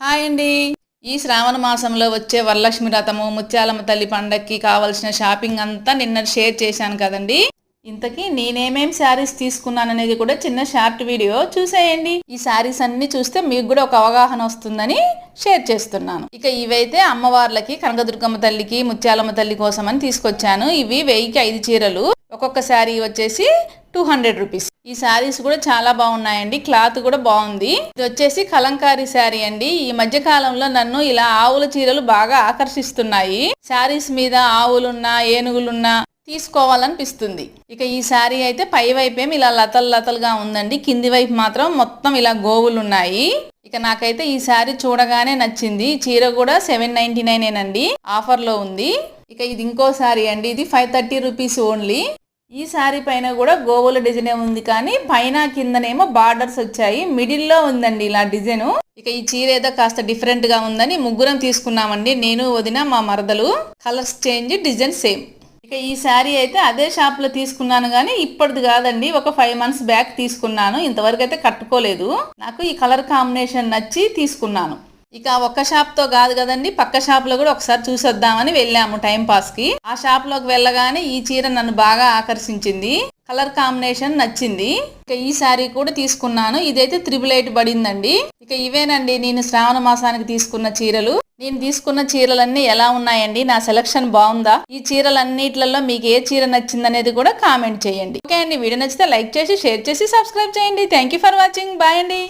Hi అండి. ఈ శ్రావణ మాసంలో వచ్చే వరలక్ష్మి రథము ముత్యాలమ్మ తల్లి పండక్కి కావాల్సిన షాపింగ్ అంతా నిన్న షేర్ చేశాను కదండి. ఇంతకీ నేనేమేం శారీస్ తీసుకున్నాను అనేది కూడా చిన్న షార్ట్ వీడియో చూసేయండి. ఈ శారీస్ అన్ని చూస్తే మీకు కూడా ఒక అవగాహన వస్తుందని షేర్ చేస్తున్నాను. ఇక ఇవైతే అమ్మవార్లకి కనకదుర్గమ్మ తల్లికి ముత్యాలమ్మ తల్లి కోసం అని తీసుకొచ్చాను. ఇవి వెయ్యికి ఐదు చీరలు. ఒక్కొక్క శారీ వచ్చేసి టూ హండ్రెడ్ రూపీస్. ఈ శారీస్ కూడా చాలా బాగున్నాయండి. క్లాత్ కూడా బాగుంది. ఇది వచ్చేసి కలంకారీ శారీ అండి. ఈ మధ్య కాలంలో నన్ను ఇలా ఆవుల చీరలు బాగా ఆకర్షిస్తున్నాయి. శారీస్ మీద ఆవులున్నా ఏనుగులున్నా తీసుకోవాలనిపిస్తుంది. ఇక ఈ శారీ అయితే పై వైపు ఇలా లతలు లతలుగా ఉందండి. కింది వైపు మాత్రం మొత్తం ఇలా గోవులు ఉన్నాయి ఇక నాకైతే ఈ శారీ చూడగానే నచ్చింది. చీర కూడా సెవెన్ నైన్టీ నైన్ ఆఫర్లో ఉంది. ఇక ఇది ఇంకో శారీ అండి. ఇది ఫైవ్ థర్టీ రూపీస్ ఓన్లీ. ఈ శారీ పైన కూడా గోవుల డిజైన్ ఉంది కానీ పైన కిందనేమో బార్డర్స్ వచ్చాయి. మిడిల్లో ఉందండి ఇలా డిజైన్. ఇక ఈ చీర ఏదో కాస్త డిఫరెంట్గా ఉందని ముగ్గురం తీసుకున్నామండి. నేను వదిన మా మరదలు. కలర్స్ చేంజ్ డిజైన్ సేమ్ ఇక ఈ శారీ అయితే అదే షాప్లో తీసుకున్నాను కానీ ఇప్పటిది కాదండి. ఒక ఫైవ్ మంత్స్ బ్యాక్ తీసుకున్నాను. ఇంతవరకు అయితే కట్టుకోలేదు. నాకు ఈ కలర్ కాంబినేషన్ నచ్చి తీసుకున్నాను. ఇక ఒక్క షాప్తో కాదు కదండి పక్క షాప్లో కూడా ఒకసారి చూసొద్దామని వెళ్ళాము టైం పాస్కి. ఆ షాప్లోకి వెళ్ళగానే ఈ చీర నన్ను బాగా ఆకర్షించింది. కలర్ కాంబినేషన్ నచ్చింది. ఇక ఈ శారీ కూడా తీసుకున్నాను. ఇదైతే త్రిబుల్ ఎయిట్ పడిందండి. ఇక ఇవేనండి నేను శ్రావణ మాసానికి తీసుకున్న చీరలు. నేను తీసుకున్న చీరలన్నీ ఎలా ఉన్నాయండి? నా సెలక్షన్ బాగుందా? ఈ చీరలన్నిట్లలో మీకు ఏ చీర నచ్చిందనేది కూడా కామెంట్ చేయండి. ఓకే అండి వీడియో నచ్చితే లైక్ చేసి షేర్ చేసి సబ్స్క్రైబ్ చేయండి. Thank you for watching bye అండి.